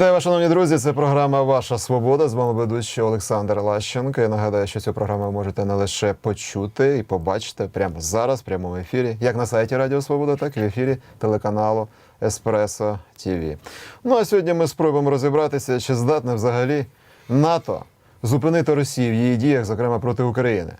Вітаю вас, шановні друзі. Це програма Ваша Свобода. З вами ведучий Олександр Лащенко. Я нагадаю, що цю програму ви можете не лише почути і побачити прямо зараз, прямо в ефірі, як на сайті Радіо Свобода, так і в ефірі телеканалу Еспресо ТВ. Ну а сьогодні ми спробуємо розібратися, чи здатне взагалі НАТО зупинити Росію в її діях, зокрема проти України.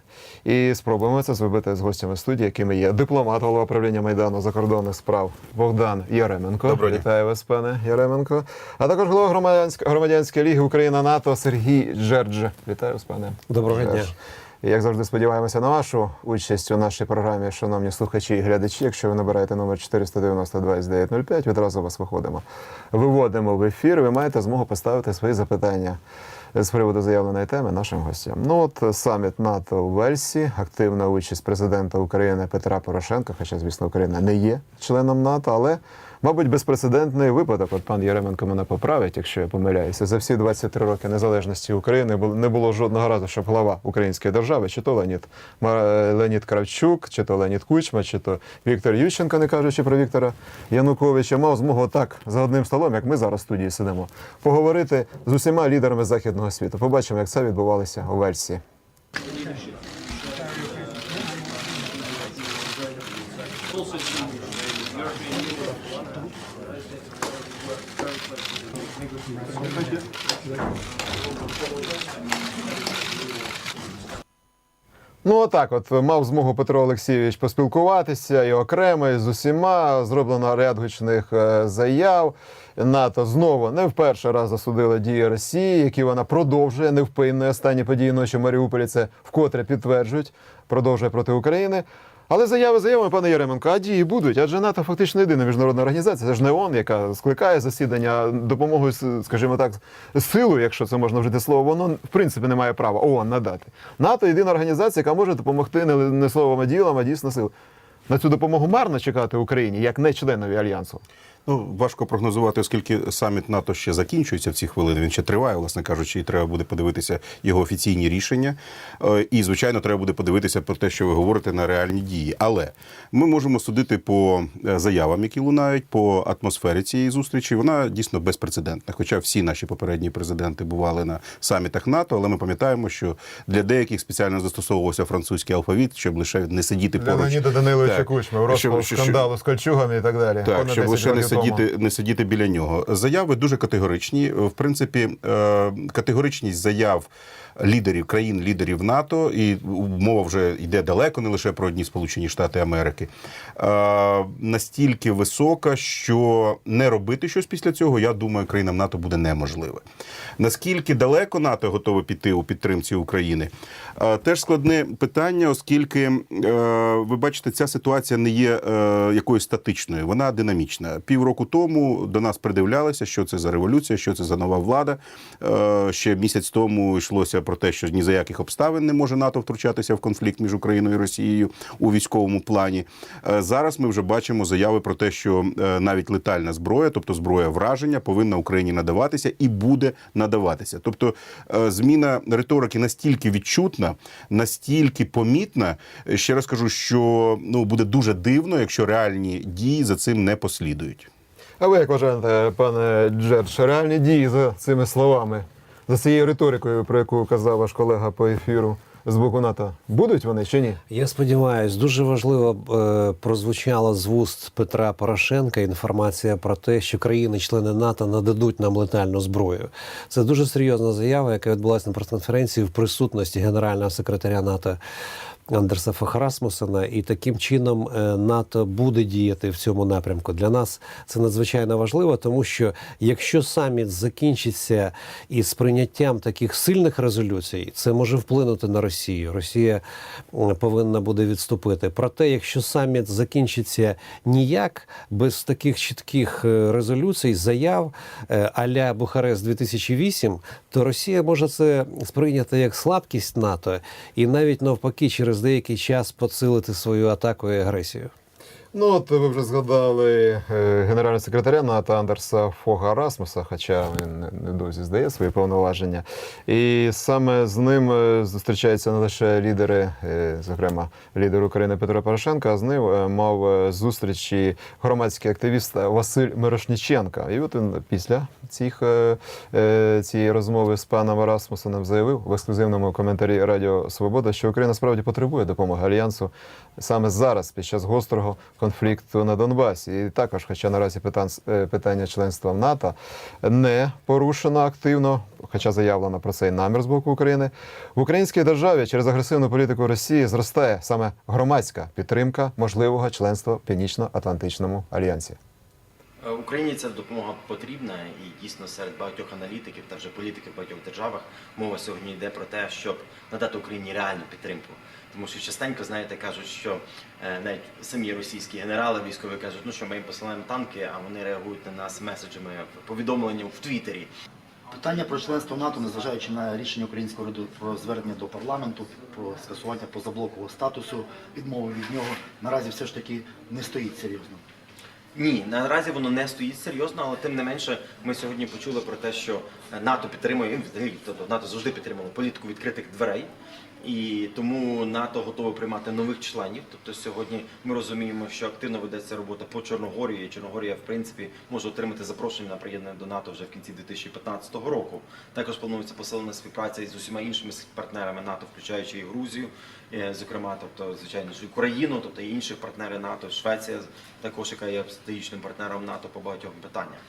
І спробуємо це зробити з гостями студії, якими є дипломат, голова правління Майдану закордонних справ Богдан Яременко. Доброго. Вітаю вас, пане Яременко. А також голова громадянської громадянської ліги Україна НАТО Сергій Джердж. Вітаю вас, пане. Доброго Джердж. дня. І, Як завжди, сподіваємося на вашу участь у нашій програмі, шановні слухачі і глядачі. Якщо ви набираєте номер 490 2905, відразу вас виходимо. Виводимо в ефір. Ви маєте змогу поставити свої запитання з приводу заявленої теми нашим гостям. Ну от саміт НАТО у Вельсі, активна участь президента України Петра Порошенка, хоча, звісно, Україна не є членом НАТО, але. Мабуть, безпрецедентний випадок. От пан Яременко мене поправить, якщо я помиляюся. За всі 23 роки незалежності України не було жодного разу, щоб глава української держави, чи то Леонід Ма- Леонід Кравчук, чи то Леонід Кучма, чи то Віктор Ющенко, не кажучи про Віктора Януковича, мав змогу так за одним столом, як ми зараз в студії сидимо, поговорити з усіма лідерами західного світу. Побачимо, як це відбувалося у Вельсі. Ну, отак, от мав змогу Петро Олексійович поспілкуватися і окремо, і з усіма. Зроблено ряд гучних е, заяв. НАТО знову не в перший раз засудила дії Росії, які вона продовжує невпинно. Останні події ночі в Маріуполі це вкотре підтверджують, продовжує проти України. Але заяви заявами, пане Яременко, а дії будуть, адже НАТО фактично єдина міжнародна організація. Це ж не ООН, яка скликає засідання допомогою, скажімо так, силою, якщо це можна вжити слово, воно в принципі не має права ООН надати. НАТО єдина організація, яка може допомогти не, словом, а ділом, а дійсно сил. На цю допомогу марно чекати Україні, як не членові альянсу. Ну, важко прогнозувати, оскільки саміт НАТО ще закінчується в ці хвилини. Він ще триває, власне кажучи, і треба буде подивитися його офіційні рішення. Е, І, звичайно, треба буде подивитися про те, що ви говорите на реальні дії. Але ми можемо судити по е, заявам, які лунають, по атмосфері цієї зустрічі. Вона дійсно безпрецедентна. Хоча всі наші попередні президенти бували на самітах НАТО, але ми пам'ятаємо, що для деяких спеціально застосовувався французький алфавіт, щоб лише не сидіти Для поруч. Леоніда Даниловича. Кучми, розпал скандалу з кольчугами і так далі. Так, щоб лише не років тому. Сидіти, не сидіти біля нього. Заяви дуже категоричні. В принципі, е, категоричність заяв лідерів країн, лідерів НАТО, і мова вже йде далеко, не лише про одні Сполучені Штати Америки. е, Настільки висока, що не робити щось після цього, я думаю, країнам НАТО буде неможливе. Наскільки далеко НАТО готове піти у підтримці України? Е, Теж складне питання, оскільки е, ви бачите, ця ситуація не є якоюсь статичною, вона динамічна. Півроку тому до нас придивлялися, що це за революція, що це за нова влада. Ще місяць тому йшлося про те, що ні за яких обставин не може НАТО втручатися в конфлікт між Україною і Росією у військовому плані. Е, Зараз ми вже бачимо заяви про те, що е, навіть летальна зброя, тобто зброя враження, повинна Україні надаватися і буде надаватися. Тобто е, зміна риторики настільки відчутна, настільки помітна. Ще раз кажу, що ну буде дуже дивно, якщо реальні дії за цим не послідують. А ви як вважаєте, пане Джердж, реальні дії за цими словами, за цією риторикою, про яку казав ваш колега по ефіру з боку НАТО, будуть вони чи ні? Я сподіваюся, дуже важливо е, прозвучала з вуст Петра Порошенка інформація про те, що країни-члени НАТО нададуть нам летальну зброю. Це дуже серйозна заява, яка відбулася на прес-конференції в присутності генерального секретаря НАТО. Андерса Фахрасмусена, і таким чином е, НАТО буде діяти в цьому напрямку. Для нас це надзвичайно важливо, тому що якщо саміт закінчиться із прийняттям таких сильних резолюцій, це може вплинути на Росію. Росія повинна буде відступити. Проте, якщо саміт закінчиться ніяк без таких чітких е, резолюцій, заяв е, аля Бухарест 2008, то Росія може це сприйняти як слабкість НАТО і навіть навпаки через деякий час посилити свою атаку і агресію. Ну, от ви вже згадали е, генерального секретаря НАТО Андерса Фога Расмуса, хоча він недовзі здає свої повноваження. І саме з ним е, зустрічаються не лише лідери, е, зокрема лідер України Петро Порошенко, а з ним мав зустрічі громадський активіст Василь Мирошниченко. І от він після цих, цієї розмови з паном Расмусеном заявив в ексклюзивному коментарі Радіо Свобода, що Україна справді потребує допомоги альянсу саме зараз, під час гострого конфлікту на Донбасі. І також, хоча наразі е, питання членства в НАТО не порушено активно, хоча заявлено про цей намір з боку України, в українській державі через агресивну політику Росії зростає саме громадська підтримка можливого членства в Північно-Атлантичному альянсі. Е, Україні ця допомога потрібна і дійсно серед багатьох аналітиків та вже політиків в багатьох державах мова сьогодні йде про те, щоб надати Україні реальну підтримку. Тому що частенько, знаєте, кажуть, що е, навіть самі російські генерали військові кажуть, ну що ми їм посилаємо танки, а вони реагують на нас меседжами, повідомленням в Твіттері. Питання про членство НАТО, незважаючи на рішення українського уряду про звернення до парламенту, про скасування позаблокового статусу, відмови від нього, наразі все ж таки не стоїть серйозно. Ні, наразі воно не стоїть серйозно, але тим не менше ми сьогодні почули про те, що НАТО підтримує, взагалі, тобто НАТО завжди підтримувало політику відкритих дверей. І тому НАТО готове приймати нових членів. Тобто сьогодні ми розуміємо, що активно ведеться робота по Чорногорії. Чорногорія, в принципі, може отримати запрошення на приєднання до НАТО вже в кінці 2015 року. Також планується посилена співпраця із усіма іншими партнерами НАТО, включаючи і Грузію, е, зокрема, тобто, звичайно, ж, Україну, тобто і інших партнерів НАТО, Швеція також, яка є стратегічним партнером НАТО по багатьом питаннях.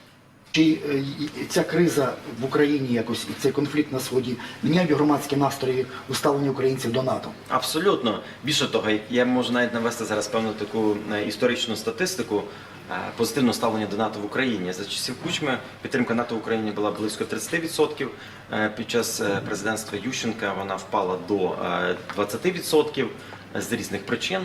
Чи е, ця криза в Україні якось і цей конфлікт на сході міняє громадські настрої у ставленні українців до НАТО? Абсолютно. Більше того, я можу навіть навести зараз певну таку е, історичну статистику е, позитивного ставлення до НАТО в Україні. За часів Кучми підтримка НАТО в Україні була близько 30%. Е, Під час президентства Ющенка вона впала до е, 20% з різних причин.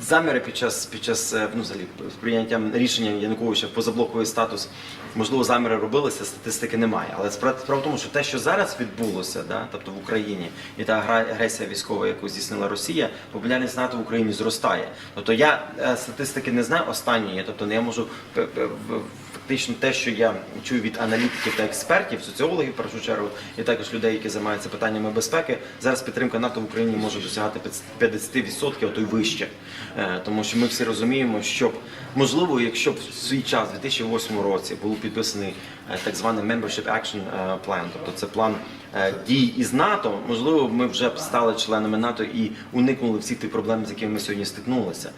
Е, Заміри під час під час е, ну, взагалі, з рішення Януковича позаблоковий статус, можливо, заміри робилися, статистики немає. Але справа, в тому, що те, що зараз відбулося, да, тобто в Україні, і та агресія військова, яку здійснила Росія, популярність НАТО в Україні зростає. Тобто я е, статистики не знаю останньої, тобто я можу в- фактично те, що я чую від аналітиків та експертів, соціологів в першу чергу, і також людей, які займаються питаннями безпеки. Зараз підтримка НАТО в Україні може досягати 50%, а то й вище. Е, Тому що ми всі розуміємо, що можливо, якщо б в свій час, у 2008 році, був підписаний е, так званий Membership Action е, Plan, тобто це план дій із НАТО, можливо, ми вже б стали членами НАТО і уникнули всіх тих проблем, з якими ми сьогодні стикнулися.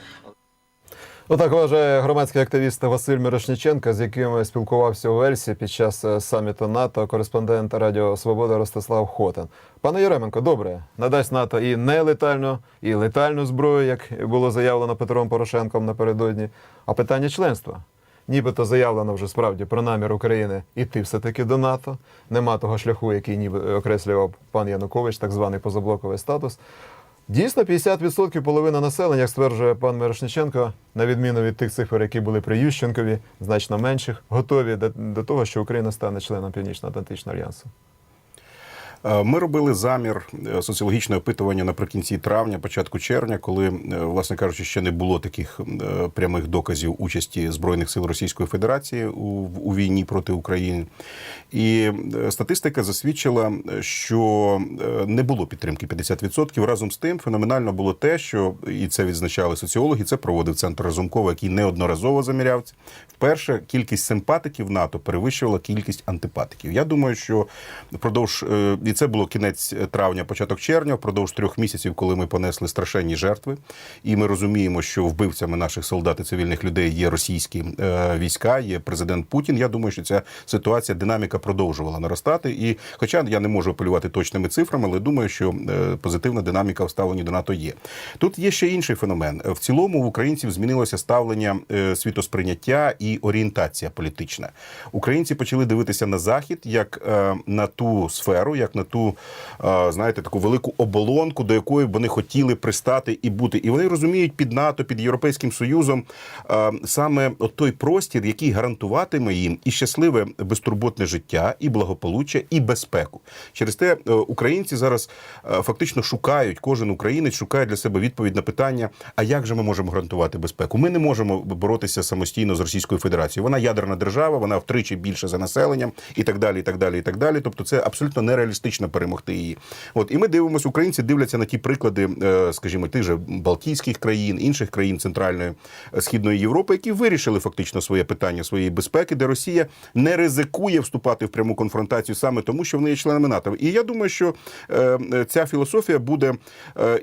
Отак вважає громадський активіст Василь Мирошниченко, з яким спілкувався у Вельсі під час е, саміту НАТО, кореспондент Радіо Свобода Ростислав Хотин. Пане Єременко, добре, надасть НАТО і нелетальну, і летальну зброю, як було заявлено Петром Порошенком напередодні. А питання членства. Нібито заявлено вже справді про намір України іти все-таки до НАТО. Нема того шляху, який ніби окреслював пан Янукович, так званий позаблоковий статус. Дійсно, 50% половина населення, як стверджує пан Мирошниченко, на відміну від тих цифр, які були при Ющенкові, значно менших, готові до, того, що Україна стане членом Північно-Атлантичного альянсу. Е, Ми робили замір е, соціологічного опитування наприкінці травня, початку червня, коли, е, власне кажучи, ще не було таких прямих доказів участі збройних сил Російської Федерації у, у війні проти України. І статистика засвідчила, що не було підтримки 50%. Разом з тим, феноменально було те, що і це відзначали соціологи. Це проводив центр Разумкова, який неодноразово заміряв. Вперше кількість симпатиків НАТО перевищувала кількість антипатиків. Я думаю, що впродовж і це було кінець травня, початок червня, впродовж трьох місяців, коли ми понесли страшенні жертви, і ми розуміємо, що вбивцями наших солдат і цивільних людей є російські е, війська, є президент Путін. Я думаю, що ця ситуація, динаміка продовжувала наростати. І, хоча я не можу апелювати точними цифрами, але думаю, що е, позитивна динаміка в ставленні до НАТО є. Тут є ще інший феномен. В цілому в українців змінилося ставлення е, світосприйняття і орієнтація політична. Українці почали дивитися на захід як е, на ту сферу, як на ту, е, знаєте, таку велику оболонку, до якої вони хотіли пристати і бути. І вони розуміють під НАТО, під Європейським Союзом е, саме той простір, який гарантуватиме їм і щасливе безтурботне життя, і благополуччя, і безпеку. Через те е, українці зараз фактично шукають, кожен українець шукає для себе відповідь на питання: а як же ми можемо гарантувати безпеку? Ми не можемо боротися самостійно з Російською Федерацією. Вона ядерна держава, вона втричі більше за населенням, і так далі, і так далі, і так далі. Тобто, це абсолютно нереалістично перемогти її. От і ми дивимося, українці дивляться на ті приклади, е, скажімо, тих же Балтійських країн, інших країн Центральної е, Східної Європи, які вирішили фактично своє питання своєї безпеки, де Росія не ризикує вступати в пряму конфронтацію саме тому, що вони є членами НАТО. І я думаю, що е, ця філософія буде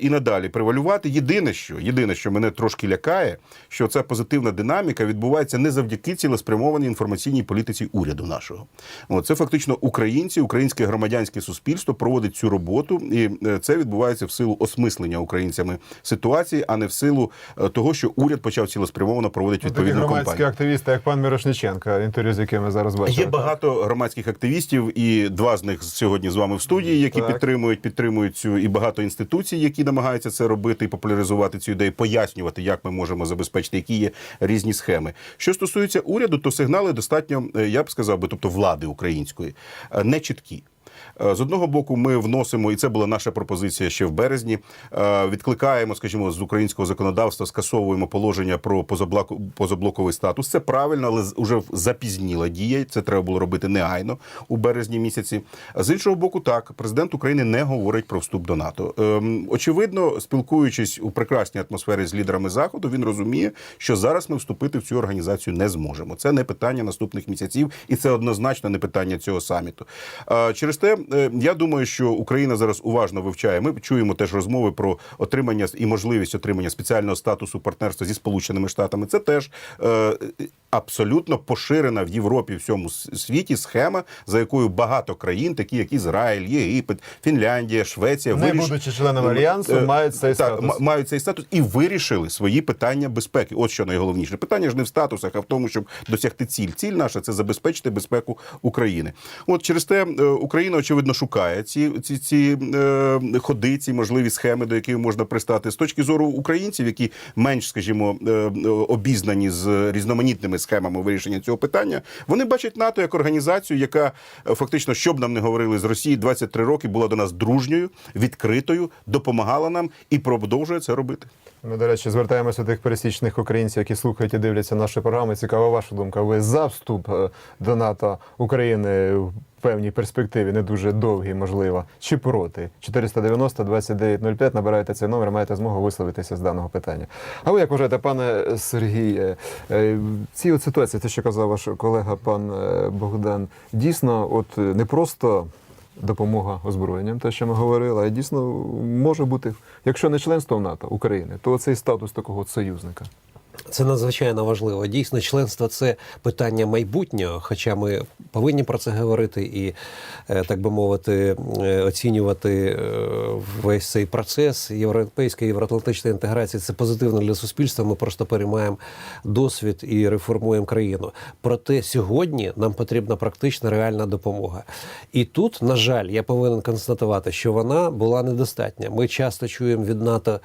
і надалі превалювати. Єдине, що єдине, що мене трошки лякає, що ця позитивна динаміка відбувається не завдяки цілеспрямованій інформаційній політиці уряду нашого. От, це фактично українці, українське громадянське суспільство проводить цю роботу, і е, це відбувається в силу осмислення українцями ситуації, а не в силу е, того, що уряд почав цілеспрямовано проводити Ну, Такі громадські кампанію. активісти, як пан Мирошниченко, інтерв'ю з яким ми зараз бачимо. Є багато громадських активістів, і два з них сьогодні з вами в студії, які Так. підтримують, підтримують цю, і багато інституцій, які намагаються це робити і популяризувати цю ідею, пояснювати, як ми можемо забезпечити, які є різні схеми. Що стосується уряду, то сигнали достатньо, е, я б сказав би, тобто влади української, не чіткі. Е, З одного боку, ми вносимо, і це була наша пропозиція ще в березні. е, Відкликаємо, скажімо, з українського законодавства, скасовуємо положення про позаблоковий статус. Це правильно, але вже запізніла дія. Це треба було робити негайно у березні місяці. З іншого боку, так президент України не говорить про вступ до НАТО. Ем, Очевидно, спілкуючись у прекрасній атмосфері з лідерами заходу, він розуміє, що зараз ми вступити в цю організацію не зможемо. Це не питання наступних місяців, і це однозначно не питання цього саміту. Е, Через те я думаю, що Україна зараз уважно вивчає. Ми чуємо теж розмови про отримання і можливість отримання спеціального статусу партнерства зі Сполученими Штатами. Це теж е, абсолютно поширена в Європі в всьому світі схема, за якою багато країн, такі як Ізраїль, Єгипет, Фінляндія, Швеція, Не виріш- будучи членами альянсу, Е, мають цей так, статус. мають цей статус і вирішили свої питання безпеки. От що найголовніше. Питання ж не в статусах, а в тому, щоб досягти ціль. Ціль наша це забезпечити безпеку України. От через те е, Україна очевидно шукає ці, ці, ці е, ходи, ці можливі схеми, до яких можна пристати. З точки зору українців, які менш, скажімо, е, обізнані з різноманітними схемами вирішення цього питання, вони бачать НАТО як організацію, яка е, фактично, що б нам не говорили з Росії, 23 роки була до нас дружньою, відкритою, допомагала нам і продовжує це робити. Ми, до речі, звертаємося до тих пересічних українців, які слухають і дивляться наші програми. Цікава ваша думка. Ви за вступ е, до НАТО України в певній перспективі, не дуже довгій, можливо, чи проти? 490 2905 набираєте цей номер, маєте змогу висловитися з даного питання. А ви як вважаєте, пане Сергіє, е, ці от ситуації, те, що казав ваш колега пан е, Богдан, дійсно, от е, не просто допомога озброєнням, те, що ми говорили, а дійсно може бути, якщо не членство в НАТО України, то цей статус такого союзника. Це надзвичайно важливо. Дійсно, членство це питання майбутнього, хоча ми повинні про це говорити і, е, так би мовити, е, оцінювати е, весь цей процес європейської євроатлантичної інтеграції. Це позитивно для суспільства. Ми просто переймаємо досвід і реформуємо країну. Проте сьогодні нам потрібна практична реальна допомога. І тут, на жаль, я повинен констатувати, що вона була недостатня. Ми часто чуємо від НАТО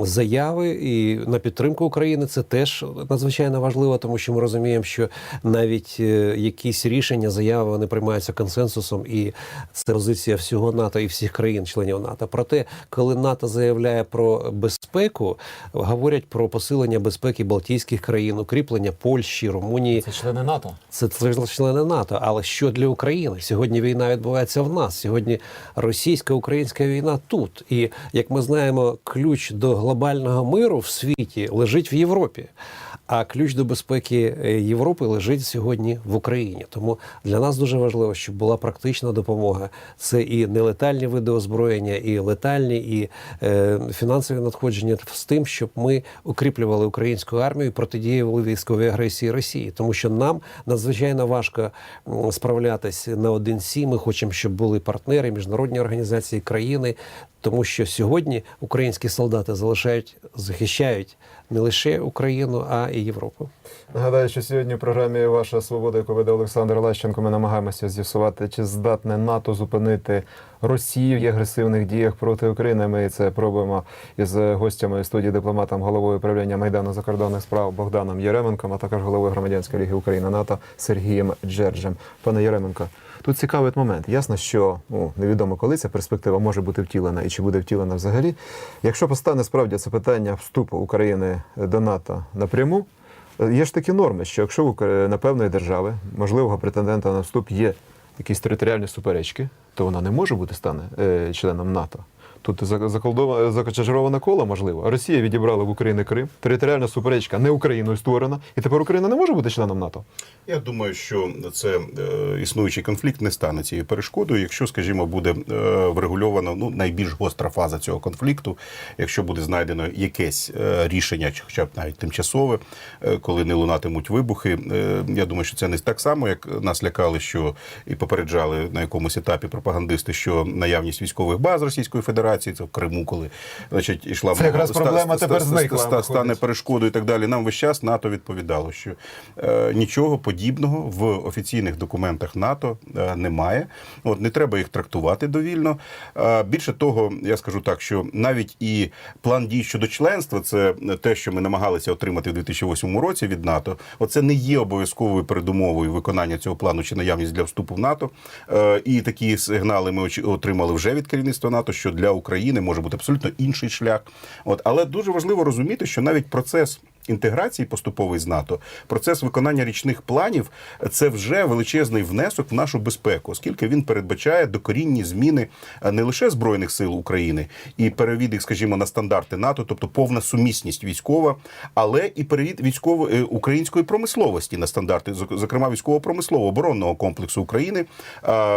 заяви і на підтримку України. Це теж надзвичайно важливо, тому що ми розуміємо, що навіть е, якісь рішення, заяви вони приймаються консенсусом, і це позиція всього НАТО і всіх країн-членів НАТО. Проте, коли НАТО заявляє про безпеку, говорять про посилення безпеки Балтійських країн, укріплення Польщі, Румунії. Це члени НАТО. Це це члени НАТО. Але що для України? Сьогодні війна відбувається в нас. Сьогодні російсько-українська війна тут. І як ми знаємо, ключ до глобального миру в світі лежить в Європі. А ключ до безпеки е, Європи лежить сьогодні в Україні. Тому для нас дуже важливо, щоб була практична допомога. Це і нелетальні види озброєння, і летальні, і е, фінансові надходження з тим, щоб ми укріплювали українську армію, і протидіяли військовій агресії Росії, тому що нам надзвичайно важко справлятися наодинці. Ми хочемо, щоб були партнери, міжнародні організації, країни. Тому що сьогодні українські солдати залишають, захищають не лише Україну, а і Європу. Нагадаю, що сьогодні в програмі Ваша свобода, яку веде Олександр Лещенко, ми намагаємося з'ясувати, чи здатне НАТО зупинити Росію в агресивних діях проти України. Ми це пробуємо із гостями студії дипломатом головою управління Майдану закордонних справ Богданом Єременком, а також головою громадянської ліги України НАТО Сергієм Джерджем. Пане Єременко, тут цікавий момент. Ясно, що ну, невідомо, коли ця перспектива може бути втілена і чи буде втілена взагалі. Якщо постане справді це питання вступу України до НАТО напряму. Є ж такі норми, що якщо Кр- на певної держави можливого претендента на вступ є якісь територіальні суперечки, то вона не може бути стане е, членом НАТО. Тут за- заколдова- коло, можливо. Росія відібрала в України Крим. Територіальна суперечка не Україною створена, і тепер Україна не може бути членом НАТО. Я думаю, що це е, існуючий конфлікт не стане цією перешкодою, якщо, скажімо, буде е, врегульовано ну найбільш гостра фаза цього конфлікту, якщо буде знайдено якесь е, рішення, хоча б навіть тимчасове, е, коли не лунатимуть вибухи. Е, я думаю, що це не так само, як нас лякали, що і попереджали на якомусь етапі пропагандисти, що наявність військових баз Російської Федерації, це в Криму, коли значить ішла Це якраз проблема ста- тепер зникла, ста- стане перешкодою і так далі. Нам весь час НАТО відповідало, що е, нічого подібного в офіційних документах НАТО е, немає. От не треба їх трактувати довільно. Е, більше того, я скажу так, що навіть і план дій щодо членства, це те, що ми намагалися отримати в 2008 році від НАТО. Оце не є обов'язковою передумовою виконання цього плану чи наявність для вступу в НАТО. Е, і такі сигнали ми отримали вже від керівництва НАТО, що для України може бути абсолютно інший шлях. От але дуже важливо розуміти, що навіть процес. Інтеграції поступовий з НАТО, процес виконання річних планів це вже величезний внесок в нашу безпеку, оскільки він передбачає докорінні зміни е, не лише збройних сил України і перевід їх, скажімо, на стандарти НАТО, тобто повна сумісність військова, але і перевід військової е, української промисловості на стандарти, зокрема військово-промислового оборонного комплексу України е,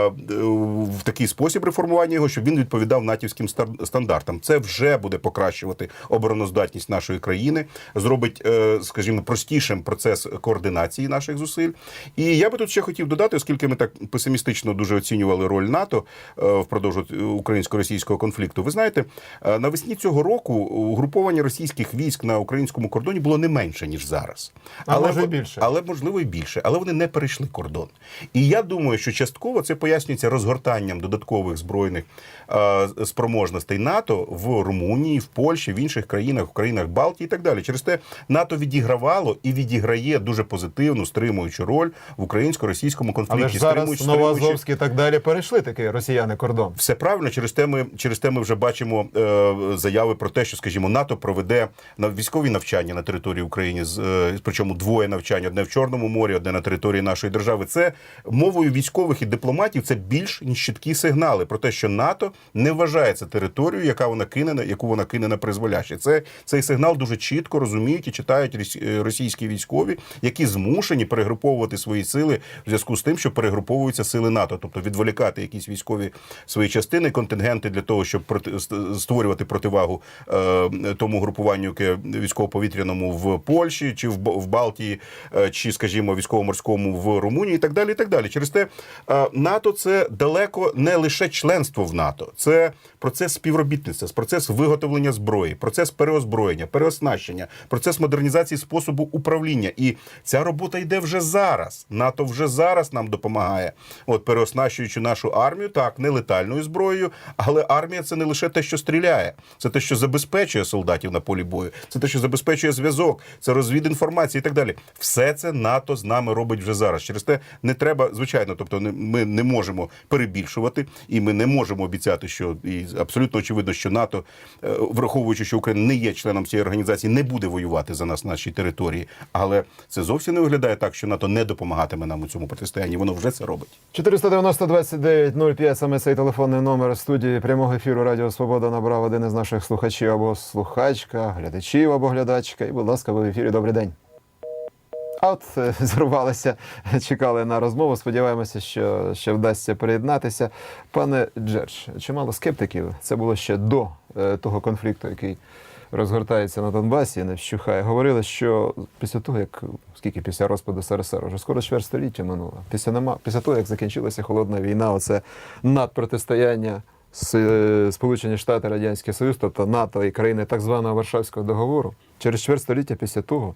в такий спосіб реформування його, щоб він відповідав натівським стандартам. Це вже буде покращувати обороноздатність нашої країни, зробить, е, скажімо, простішим процес координації наших зусиль. І я би тут ще хотів додати, оскільки ми так песимістично дуже оцінювали роль НАТО е, впродовж українсько-російського конфлікту. Ви знаєте, е, навесні цього року угруповання російських військ на українському кордоні було не менше ніж зараз, А може, і во- більше. але можливо і більше, але вони не перейшли кордон. І я думаю, що частково це пояснюється розгортанням додаткових збройних спроможностей НАТО в Румунії, в Польщі, в інших країнах, в країнах Балтії і так далі. Через те НАТО відігравало і відіграє дуже позитивну стримуючу роль в українсько-російському конфлікті. Але ж зараз Новоазовські і так далі перейшли таки росіяни кордон. все правильно, через те ми через те ми вже бачимо е, заяви про те, що, скажімо, НАТО проведе на військові навчання на території України, з е, причому двоє навчань: одне в Чорному морі, одне на території нашої держави. Це мовою військових і дипломатів. Це більш ніж чіткі сигнали про те, що НАТО не вважається територією, яка вона кине на яку вона кине на призволяще. Це цей сигнал дуже чітко розуміють і читають е, російські військові, які змушені перегруповувати свої сили в зв'язку з тим, що перегруповуються сили НАТО, тобто відволікати якісь військові свої частини, контингенти для того, щоб створювати противагу е, тому групуванню, яке військово-повітряному в Польщі чи в, Балтії, е, чи, скажімо, військово-морському в Румунії, і так далі. І так далі. Через те НАТО це далеко не лише членство в НАТО, це процес співробітництва, процес виготовлення зброї, процес переозброєння, переоснащення, процес модернізації способу управління. І ця робота йде вже зараз. НАТО вже зараз нам допомагає, от переоснащуючи нашу армію, так не летальною зброєю, але армія це не лише те, що стріляє, це те, що забезпечує солдатів на полі бою, це те, що забезпечує зв'язок, це розвід інформації і так далі. Все це НАТО з нами робить вже зараз. Через те не треба, звичайно, тобто не- ми не можемо перебільшувати, і ми не можемо обіцяти, що і абсолютно очевидно, що НАТО, е, враховуючи, що Україна не є членом цієї організації, не буде воювати за нас на нашій території. Але це зовсім не виглядає так, що НАТО не допомагатиме нам у цьому протистоянні. Воно вже це робить. 490 29 05, саме цей телефонний номер студії прямого ефіру Радіо Свобода набрав один із наших слухачів або слухачка, глядачів або глядачка. І, будь ласка, ви в ефірі. Добрий день. А от е, зрубалися, чекали на розмову. Сподіваємося, що ще вдасться приєднатися. Пане Джердж, чимало скептиків. Це було ще до е, того конфлікту, який розгортається на Донбасі, не вщухає. Говорили, що після того, як скільки після розпаду СРСР, вже скоро чверть століття минуло. Після нема, після того, як закінчилася холодна війна, оце надпротистояння С- е, Сполучені Штати, Радянський Союз, тобто НАТО і країни так званого Варшавського договору, через чверть століття після того.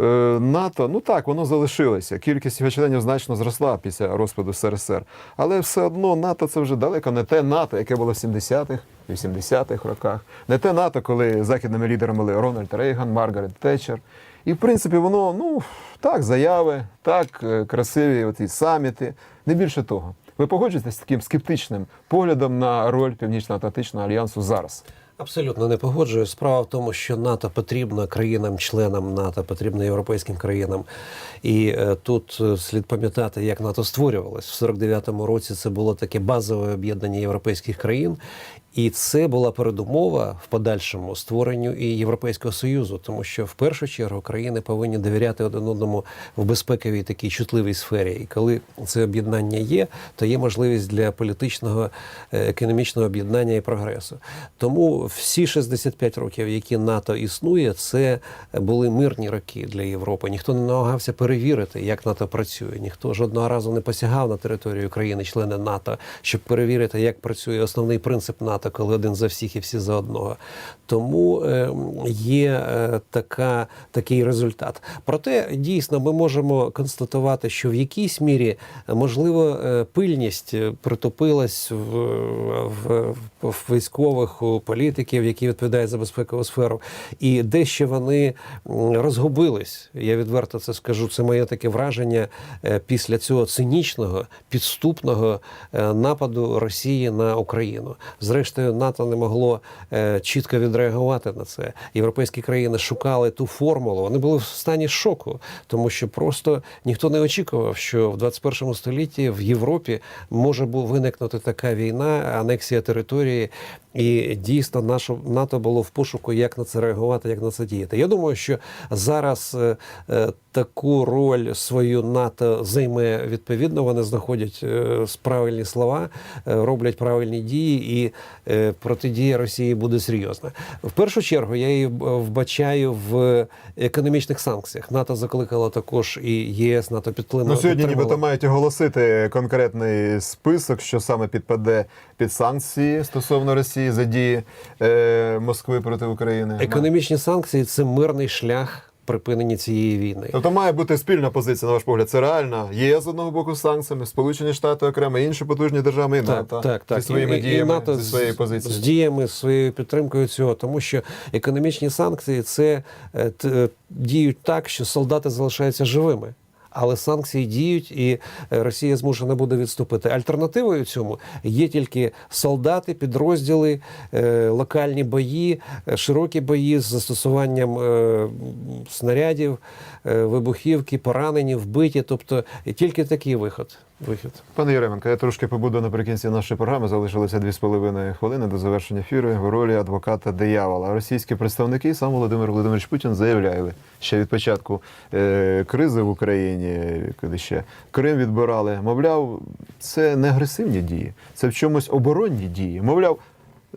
е, НАТО, ну так, воно залишилося. Кількість його членів значно зросла після розпаду СРСР. Але все одно НАТО це вже далеко не те НАТО, яке було в 70-х, 80-х роках. Не те НАТО, коли західними лідерами були Рональд Рейган, Маргарет Тетчер. І в принципі воно, ну так, заяви, так, е, красиві оці саміти, не більше того. Ви погоджуєтесь з таким скептичним поглядом на роль Північно-Атлантичного альянсу зараз? Абсолютно не погоджуюсь. Справа в тому, що НАТО потрібно країнам-членам НАТО, потрібно європейським країнам. І е, тут е, слід пам'ятати, як НАТО створювалось. В 49-му році це було таке базове об'єднання європейських країн. І це була передумова в подальшому створенню і Європейського союзу, тому що в першу чергу країни повинні довіряти один одному в безпековій такій чутливій сфері. І коли це об'єднання є, то є можливість для політичного е, економічного об'єднання і прогресу. Тому всі 65 років, які НАТО існує, це були мирні роки для Європи. Ніхто не намагався перевірити, як НАТО працює. Ніхто жодного разу не посягав на територію країни, члени НАТО, щоб перевірити, як працює основний принцип НАТО, коли один за всіх і всі за одного. Тому е, є е, така, такий результат. Проте дійсно ми можемо констатувати, що в якійсь мірі можливо е, пильність притопилась в, в, в військових у політиків, які відповідають за безпекову сферу, і дещо вони розгубились. Я відверто це скажу. Це моє таке враження після цього цинічного підступного нападу Росії на Україну. Зрештою, НАТО не могло е, чітко відреагувати на це. Європейські країни шукали ту формулу. Вони були в стані шоку, тому що просто ніхто не очікував, що в 21 столітті в Європі може виникнути така війна, анексія території. І дійсно нашу НАТО було в пошуку, як на це реагувати, як на це діяти. Я думаю, що зараз е, е, таку роль свою НАТО займе відповідно. Вони знаходять е, правильні слова, е, роблять правильні дії, і протидія Росії буде серйозна. В першу чергу я її вбачаю в економічних санкціях. НАТО закликало також і єС, НАТО підтримало. Ну, сьогодні підтримало. нібито мають оголосити конкретний список, що саме підпаде під санкції стосовно Росії за дії е, Москви проти України. економічні санкції це мирний шлях припинення цієї війни. Тобто має бути спільна позиція, на ваш погляд. Це реальна Є з одного боку з санкціями, Сполучені Штати окремо, інші потужні держави і НАТО Так, так, зі своїми і, діями, і НАТО зі своєю з, позицією. з діями, з своєю підтримкою цього, тому що економічні санкції це е, е, діють так, що солдати залишаються живими. Але санкції діють, і е, Росія змушена буде відступити. Альтернативою цьому є тільки солдати, підрозділи, е, локальні бої, е, широкі бої з застосуванням снарядів, вибухівки, поранені, вбиті. Тобто тільки такий виход. Вихід. Пане Єременко, я трошки побуду наприкінці нашої програми. Залишилося дві з половиною хвилини до завершення ефіру в ролі адвоката диявола. Російські представники, сам Володимир Володимирович Путін, заявляли ще від початку е, кризи в Україні, коли ще Крим відбирали. Мовляв, це не агресивні дії, це в чомусь оборонні дії. Мовляв.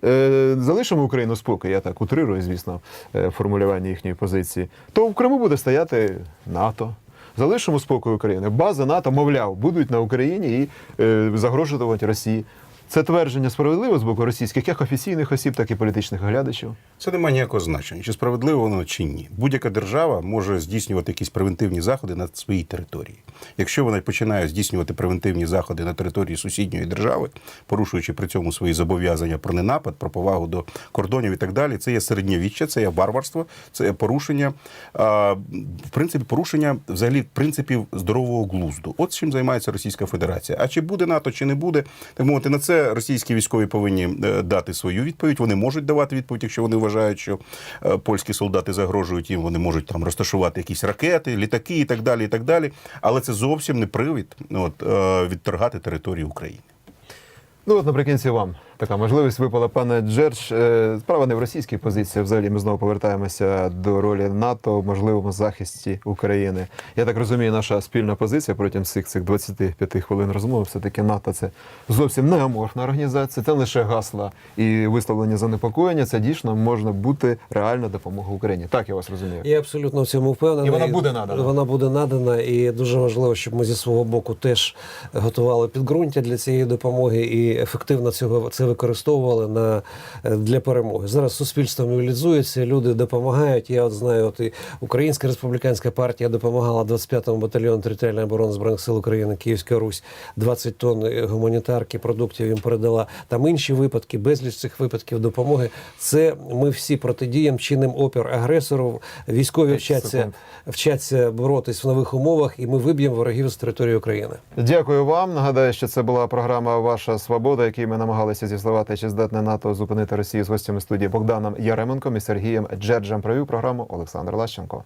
е, Залишимо Україну спокій, я так утрирую, звісно, е, формулювання їхньої позиції. То в Криму буде стояти НАТО. Залишимо спокою України. Бази НАТО, мовляв, будуть на Україні і е, загрожувати Росії. Це твердження справедливе з боку російських як офіційних осіб, так і політичних оглядачів. Це не має ніякого значення, чи справедливо воно чи ні. Будь-яка держава може здійснювати якісь превентивні заходи на своїй території. Якщо вона починає здійснювати превентивні заходи на території сусідньої держави, порушуючи при цьому свої зобов'язання про ненапад, про повагу до кордонів і так далі, це є середньовіччя, це є варварство, це є порушення, в принципі, порушення взагалі принципів здорового глузду. От чим займається Російська Федерація. А чи буде НАТО, чи не буде, так мовити, на це російські військові повинні е, дати свою відповідь. Вони можуть давати відповідь, якщо вони вважають, що е, польські солдати загрожують їм. Вони можуть там розташувати якісь ракети, літаки і так далі. І так далі. Але це зовсім не привід от, е, відторгати територію України. Ну от наприкінці вам така можливість випала, пане Джердж. Е, Справа не в російській позиції. Взагалі ми знову повертаємося до ролі НАТО в можливому захисті України. Я так розумію, наша спільна позиція протягом цих цих 25 хвилин розмови. Все таки НАТО це зовсім не аморфна організація. Це лише гасла і висловлення занепокоєння. Це дійсно можна бути реальна допомога Україні. Так я вас розумію. Я абсолютно в цьому впевнений. І вона буде надана. Вона буде надана, і дуже важливо, щоб ми зі свого боку теж готували підґрунтя для цієї допомоги і ефективно цього це використовували на е, для перемоги. Зараз суспільство мобілізується, люди допомагають. Я от знаю, от і Українська республіканська партія допомагала 25-му батальйону територіальної оборони збройних сил України Київська Русь 20 тонн е, гуманітарки продуктів їм передала. Там інші випадки, безліч цих випадків допомоги. Це ми всі протидіємо чинним опір агресору. Військові вчаться, вчаться боротись в нових умовах, і ми виб'ємо ворогів з території України. Дякую вам. Нагадаю, що це була програма Ваша свобода, якій ми намагалися з'ясувати, чи здатне НАТО зупинити Росію з гостями студії Богданом Яременком і Сергієм Джерджем. Провів програму Олександр Лащенко.